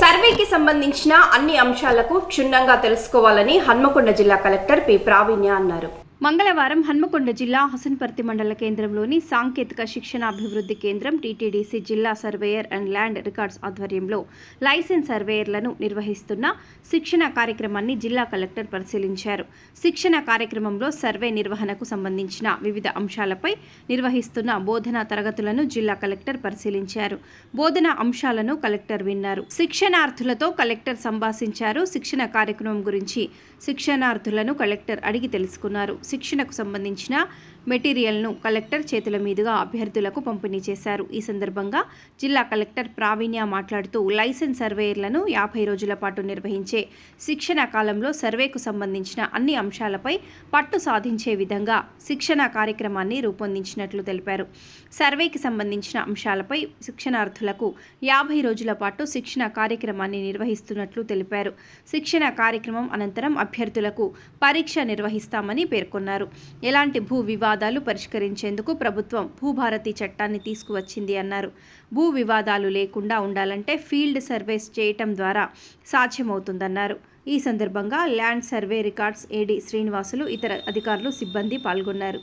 సర్వేకి సంబంధించిన అన్ని అంశాలకు క్షుణ్ణంగా తెలుసుకోవాలని హన్మకొండ జిల్లా కలెక్టర్ పి. ప్రావీణ్య అన్నారు. మంగళవారం హన్మకొండ జిల్లా హసన్పర్తి మండల కేంద్రంలోని సాంకేతిక శిక్షణ అభివృద్ధి కేంద్రం టీటీడీసీ జిల్లా సర్వేయర్ అండ్ ల్యాండ్ రికార్డ్స్ ఆధ్వర్యంలో లైసెన్స్ సర్వేయర్లను నిర్వహిస్తున్న శిక్షణ కార్యక్రమాన్ని జిల్లా కలెక్టర్ పరిశీలించారు. శిక్షణ కార్యక్రమంలో సర్వే నిర్వహణకు సంబంధించిన వివిధ అంశాలపై నిర్వహిస్తున్న బోధనా తరగతులను జిల్లా కలెక్టర్ పరిశీలించారు. బోధనా అంశాలను కలెక్టర్ విన్నారు. శిక్షణార్థులతో కలెక్టర్ సంభాషించారు. శిక్షణ కార్యక్రమం గురించి శిక్షణార్థులను కలెక్టర్ అడిగి తెలుసుకున్నారు. శిక్షణకు సంబంధించిన మెటీరియల్ను కలెక్టర్ చేతుల మీదుగా అభ్యర్థులకు పంపిణీ చేశారు. ఈ సందర్భంగా జిల్లా కలెక్టర్ ప్రావీణ్య మాట్లాడుతూ లైసెన్స్ సర్వేయర్లను యాభై రోజుల పాటు నిర్వహించే శిక్షణ కాలంలో సర్వేకు సంబంధించిన అన్ని అంశాలపై పట్టు సాధించే విధంగా శిక్షణ కార్యక్రమాన్ని రూపొందించినట్లు తెలిపారు. సర్వేకి సంబంధించిన అంశాలపై శిక్షణార్థులకు యాభై రోజుల పాటు శిక్షణ కార్యక్రమాన్ని నిర్వహిస్తున్నట్లు తెలిపారు. శిక్షణ కార్యక్రమం అనంతరం అభ్యర్థులకు పరీక్ష నిర్వహిస్తామని పేర్కొన్నారు. ఎలాంటి భూ వివాదాలు పరిష్కరించేందుకు ప్రభుత్వం భూభారతి చట్టాన్ని తీసుకువచ్చింది అన్నారు. భూ వివాదాలు లేకుండా ఉండాలంటే ఫీల్డ్ సర్వేస్ చేయటం ద్వారా సాధ్యమవుతుందన్నారు. ఈ సందర్భంగా land survey records AD Srinivasulu ఇతర అధికారులు సిబ్బంది పాల్గొన్నారు.